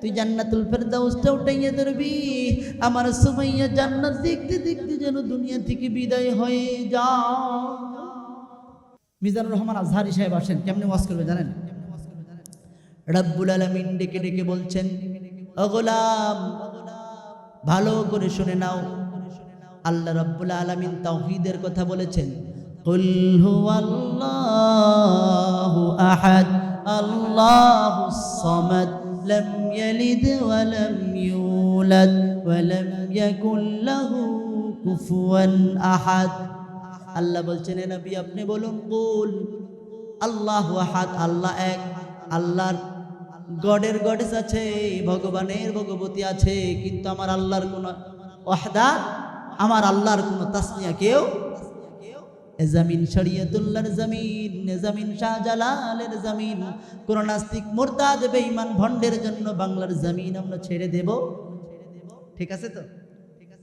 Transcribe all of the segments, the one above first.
তুই জান্নাতুল ফেরদাউসটা ধরবি। আমার সুমাইয়া জান্নাত দেখতে দেখতে যেন দুনিয়া থেকে বিদায় হয়ে মিজানুর রহমান আজহারি সাহেব আসেন ওয়াজ করবে জানেন? রব্বুল আলামিন ডেকে ডেকে বলছেন অগোলাম ভালো করে শুনে নাও। আল্লাহ রব্বুল আলামিন তাওহীদের কথা বলেছেন, কুল হুয়াল্লাহু আহাদ। লাম ইয়ালিদ ওয়া লাম ইউলাদ ওয়া লাম ইয়াকুল লাহু কুফুয়ান আহাদ আল্লাহ বলছেন, এ নবী, আপনি বলুন, কুল, আল্লাহু আহাদ আল্লাহ এক, আল্লাহর গডের গডেস আছে, ভগবানের ভগবতী আছে, কিন্তু আমার আল্লাহর কোন ওয়াহদা, আমার আল্লাহর কোন তাসমিয়া কেউ জামিন শরিয়তুল্লাহর জামিন জামিন শাহজালালের জামিন। কোন নাস্তিক মোরতাদ, বেঈমান ভণ্ডের জন্য বাংলার জামিন আমরা ছেড়ে দেব। ঠিক আছে তো?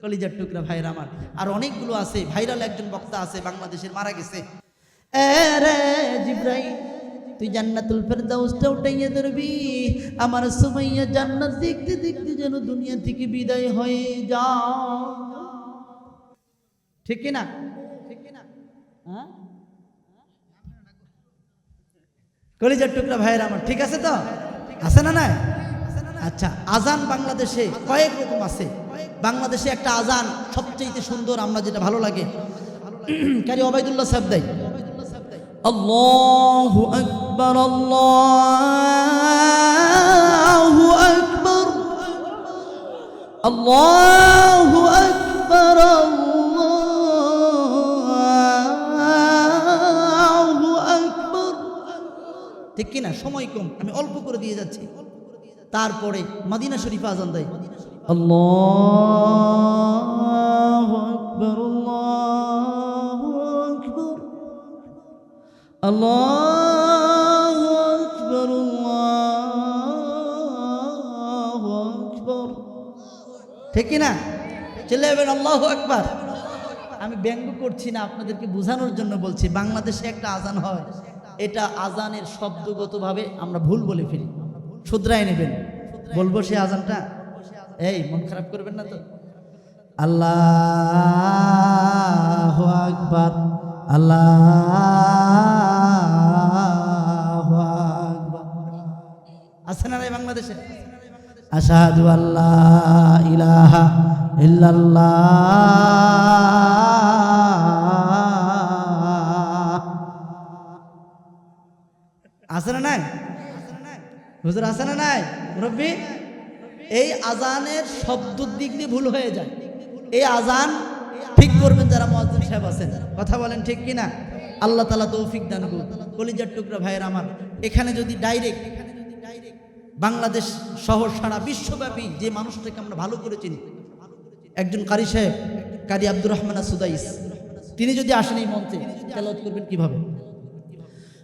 কলিজার টুকরা ভাইরা আমার। আর অনেকগুলো আছে, ভাইরাল একজন বক্তা আছে, বাংলাদেশের মারা গেছে। জিব্রাইল, তুই জান্নাতুল ফেরদাউসটা উঠাইয়া ধরবি। আমার সুমাইয়া জান্নাত দেখতে দেখতে যেন দুনিয়া থেকে বিদায় হয়ে যা ঠিক না? কলিজার টুকরা ভাইয়ের আমার, ঠিক আছে তো? আছে না না আচ্ছা আজান বাংলাদেশে কয়েক রকম আছে। বাংলাদেশে একটা আজান সবচেয়ে সুন্দর, আমরা যেটা ভালো লাগে। কারি ওবায়দুল্লাহ সাহেব দেয়। আল্লাহু আকবার আল্লাহু আকবার। আল্লাহু ঠিক কিনা? সময় কম। আমি অল্প করে দিয়ে যাচ্ছি। তারপরে মদিনা শরীফ আজান দেয়। ঠিক কি না চিল্লাবেন আল্লাহু আকবার। আমি ব্যঙ্গ করছি না আপনাদেরকে বোঝানোর জন্য বলছি, বাংলাদেশে একটা আজান হয়। এটা আজানের শব্দগতভাবে আমরা ভুল বলে ফেলি। শুধরাই নেবেন। বলব সে আজানটা? এই, মন খারাপ করবেন না তো? আল্লাহ আকবার, আল্লাহ আছে না বাংলাদেশে? আশাহাদু আল্লাহ ইলাহা ইল্লাল্লাহ। হুজুর আছে না নাই? মুরব্বী? এই আজানের শব্দর দিক দিয়ে ভুল হয়ে যায়। এই আজান ঠিক করবেন যারা মহাজন সাহেব আছেন। কথা বলেন ঠিক কিনা? আল্লাহ তালা তৌফিক দান করুন কলিজার টুকরা ভাইয়ের আমার, এখানে যদি ডাইরেক্ট বাংলাদেশ শহর সারা বিশ্বব্যাপী যে মানুষটাকে আমরা ভালো করে চিনি, একজন কারি সাহেব, কারি আব্দুর রহমান সুদাইস তিনি যদি আসেন এই মঞ্চে, তেলাওয়াত করবেন কীভাবে?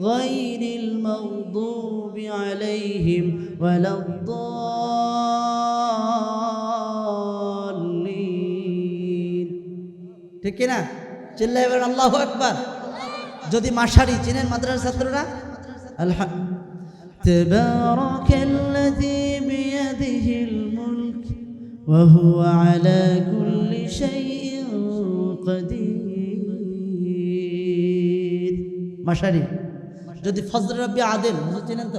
غير المغضوب عليهم ولا الضالين ঠিক কিনা চিল্লাই এবার আল্লাহ একবার যদি মাসারি চিনেন মাদ্রাসার ছাত্ররা আলহাম تبارك الذي بيده الملك وهو على كل شيء قدير মাসারি যদি ফজর রব্বি আদেল হুজুর চিনেন তো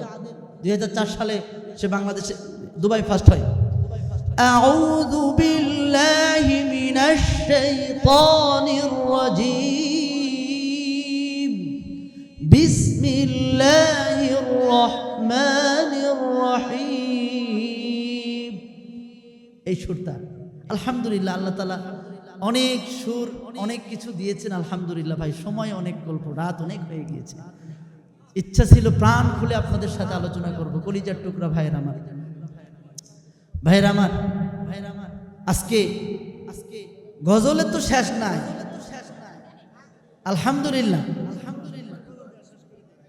দুই সালে সে বাংলাদেশে দুবাই ফার্স্ট হয় أعوذ بالله من الشيطان الرجيم بسم الله الرحمن الرحيم এই সুরটা আলহামদুলিল্লাহ আল্লাহ তালা অনেক সুর অনেক কিছু দিয়েছেন আলহামদুলিল্লাহ ভাই সময় অনেক গল্প রাত অনেক হয়ে গিয়েছে ইচ্ছা ছিল প্রাণ খুলে আপনাদের সাথে আলোচনা করব। কলিজার টুকরা ভাইয়ের আমার। ভাইরা আমার। ভাইরা আমার আজকে আজকে গজলের তো শেষ নাই। আলহামদুলিল্লাহ।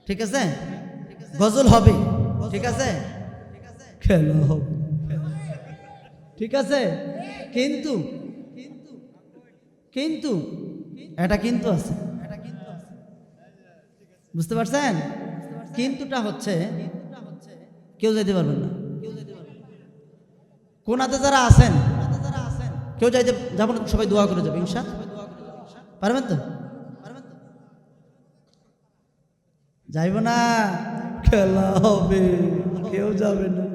ঠিক আছে? গজল হবে। ঠিক আছে? খেলা হবে। ঠিক আছে? কিন্তু কিন্তু, এটা কিন্তু আছে। বুঝতে পারছেন? কিন্তুটা হচ্ছে, কেউ যাইতে পারবেন না। কোনাতে যারা আছেন, কেউ যাইতে, যাব না, সবাই দোয়া করে যাবে, ইনশা। পারবেন তো? যাইব না, খেলা হবে, কেউ যাবে না।